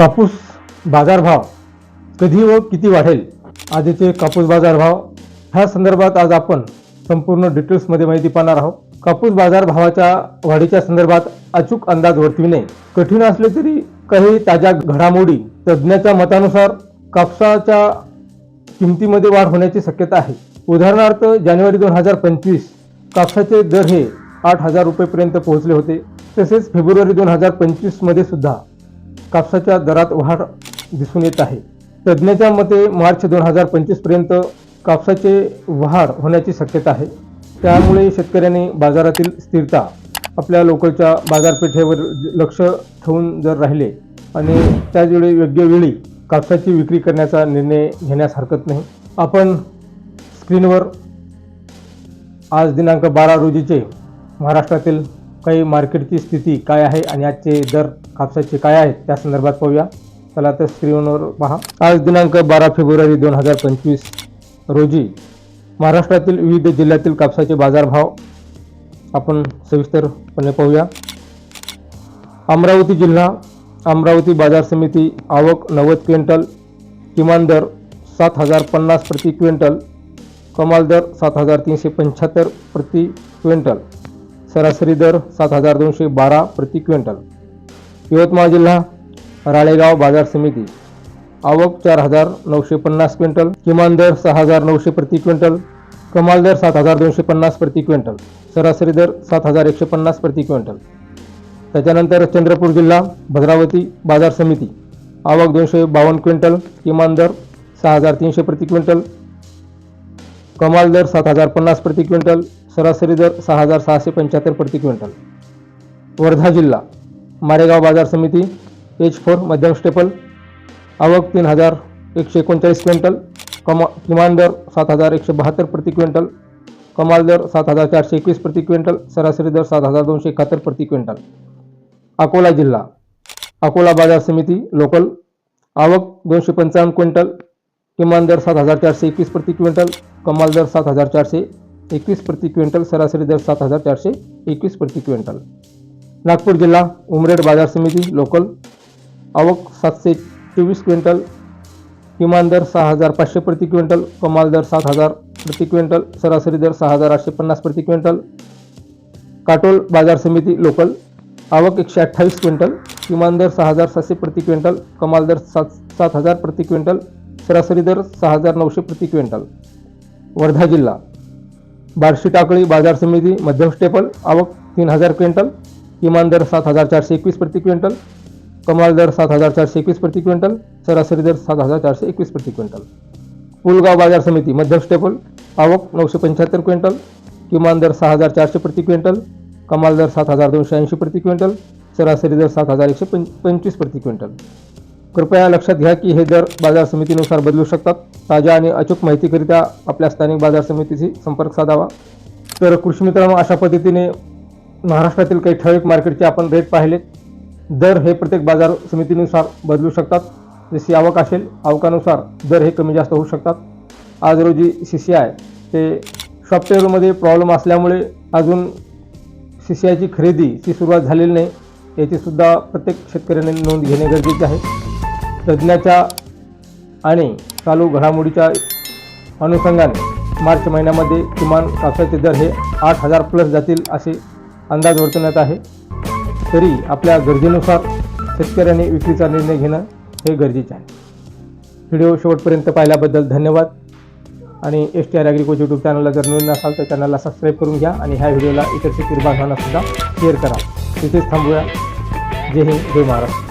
कापूस बाजारभाव कधी व किती वाढेल? आधीचे कापूस बाजारभाव. ह्या संदर्भात आज आपण संपूर्ण डिटेल्समध्ये माहिती पाहणार आहोत. कापूस बाजारभावाच्या वाढीच्या संदर्भात अचूक अंदाज वर्तविणे कठीण असले तरी काही ताज्या घडामोडी तज्ज्ञाच्या मतानुसार कापसाच्या किमतीमध्ये वाढ होण्याची शक्यता आहे. उदाहरणार्थ जानेवारी दोन हजार पंचवीस कापसाचे दर हे आठ हजार रुपयेपर्यंत पोहोचले होते. तसेच फेब्रुवारी दोन हजार पंचवीसमध्ये सुद्धा कापसाच्या दरात वाढ दिसून येत आहे. तज्ज्ञाच्या मते मार्च दोन हजार पंचवीसपर्यंत कापसाचे वाढ होण्याची शक्यता आहे. त्यामुळे शेतकऱ्यांनी बाजारातील स्थिरता आपल्या लोकलच्या बाजारपेठेवर लक्ष ठेवून जर राहिले आणि त्याचवेळी योग्य वेळी कापसाची विक्री करण्याचा निर्णय घेण्यास हरकत नाही. आपण स्क्रीनवर आज दिनांक बारा रोजीचे महाराष्ट्रातील काही मार्केटची स्थिती काय आहे आणि आजचे दर कापसाचे काय आहेत त्या संदर्भात पाहूया. चला तर स्क्रीनवर पहा. आज दिनांक बारा फेब्रुवारी दोन हजार पंचवीस रोजी महाराष्ट्रातील विविध जिल्ह्यातील कापसाचे बाजारभाव आपण सविस्तरपणे पाहूया. अमरावती जिल्हा अमरावती बाजार समिती आवक नव्वद क्विंटल किमान दर सात हजार पन्नास प्रति क्विंटल कमाल दर सात हजार तीनशे पंच्याहत्तर प्रति क्विंटल सरासरी दर सात हजार दोनशे बारा प्रति क्विंटल. यवतमाळ जिल्हा राळेगाव बाजार समिती. आवक चार हजार नऊशे पन्नास क्विंटल किमान दर सहा हजार नऊशे प्रति क्विंटल कमाल दर सात हजार दोनशे पन्नास प्रति क्विंटल सरासरी दर सात हजार एकशे पन्नास प्रति क्विंटल. त्याच्यानंतर चंद्रपूर जिल्हा भद्रावती बाजार समिती. आवक दोनशे बावन्न क्विंटल किमान दर सहा हजार तीनशे प्रति क्विंटल कमाल दर सात हजार पन्नास प्रति क्विंटल सरासरी दर सहा हजार सहाशे पंच्याहत्तर प्रति क्विंटल. वर्धा जिल्हा मारेगाव बाज़ार समिती एच फोर, मध्यम स्टेपल. आवक तीन हज़ार एकशे एकोणचाळीस क्विंटल, कमा, किमान दर सात हज़ार एकशे बहात्तर प्रति क्विंटल, कमाल दर सात हज़ार चारशे एकवीस प्रति क्विंटल, सरासरी दर सात हज़ार दोनशे एकाहत्तर प्रति क्विंटल. अकोला जिल्हा. अकोला बाज़ार समिती, लोकल. आवक दोनशे पंचावन्न क्विंटल, किमान दर सात हज़ार चारशे एकवीस प्रति क्विंटल, कमाल दर सात हज़ार चारशे एकवीस प्रति क्विंटल, सरासरी दर सात हज़ार चारशे एकवीस प्रति क्विंटल. नागपूर जिल्हा उमरेड बाजार समिती लोकल आवक सातशे चोवीस क्विंटल. किमान दर सहा हजार पाचशे प्रति क्विंटल. कमाल दर सात हजार प्रति क्विंटल. सरासरी दर सहा हजार आठशे पन्नास प्रति क्विंटल. काटोल बाजार समिती लोकल आवक एकशे अठ्ठावीस क्विंटल. किमान दर सहा हजार सातशे प्रति क्विंटल. कमाल दर सात सात हजार प्रति क्विंटल. सरासरी दर सहा हजार नऊशे प्रति क्विंटल. वर्धा जिल्हा. बार्शी टाकळी बाजार समिती मध्यम स्टेपल. आवक तीन हजार क्विंटल. किमान दर सात हजार चारशे एकवीस प्रति क्विंटल कमाल दर सात हजार चारशे एकवीस प्रति क्विंटल सरासरी दर सात हजार चारशे एकवीस प्रति क्विंटल. पुलगाव बाजार समिती मध्यम स्टेपल आवक नऊशे पंच्याहत्तर क्विंटल किमान दर सहा हजार चारशे प्रति क्विंटल कमाल दर सात हजार दोनशे ऐंशी प्रति क्विंटल सरासरी दर सात हजार एकशे पं पंचवीस प्रति क्विंटल. कृपया लक्षात घ्या की हे दर बाजार समितीनुसार बदलू शकतात. ताज्या आणि अचूक माहितीकरिता आपल्या स्थानिक बाजार समितीशी संपर्क साधावा. तर कृषी मित्रांनो अशा पद्धतीने महाराष्ट्रातील काही ठराविक मार्केटचे आपण रेट पाहिलेत दर हे प्रत्येक बाजार समितीनुसार बदलू शकतात. जशी आवक असेल आवकानुसार दर हे कमी जास्त होऊ शकतात. आज रोजी सी सी आय ते सॉफ्टवेअरमध्ये प्रॉब्लेम असल्यामुळे अजून सी सी आयची खरेदीची सुरुवात झालेली नाही. याचीसुद्धा प्रत्येक शेतकऱ्याने नोंद घेणे गरजेचे आहे. तज्ज्ञाच्या आणि चालू घडामोडीच्या अनुषंगाने मार्च महिन्यामध्ये किमान कापसाचे दर हे आठ हजार प्लस जातील असे अंदाज वर्तवण्यात आहे. तरी आपल्या गरजेनुसार शेतकऱ्यांनी विक्रीचा निर्णय घेणं हे गरजेचे आहे. व्हिडिओ शेवटपर्यंत पाहिल्याबद्दल धन्यवाद. आणि एस टी आर ॲग्रिकोच यूट्यूब चॅनलला जर नवीन असाल तर चॅनलला सबस्क्राईब करून घ्या आणि ह्या व्हिडिओला इतर शेतकरी बांधवांना सुद्धा शेअर करा. तिथेच थांबूया. जय हिंद जय महाराष्ट्र.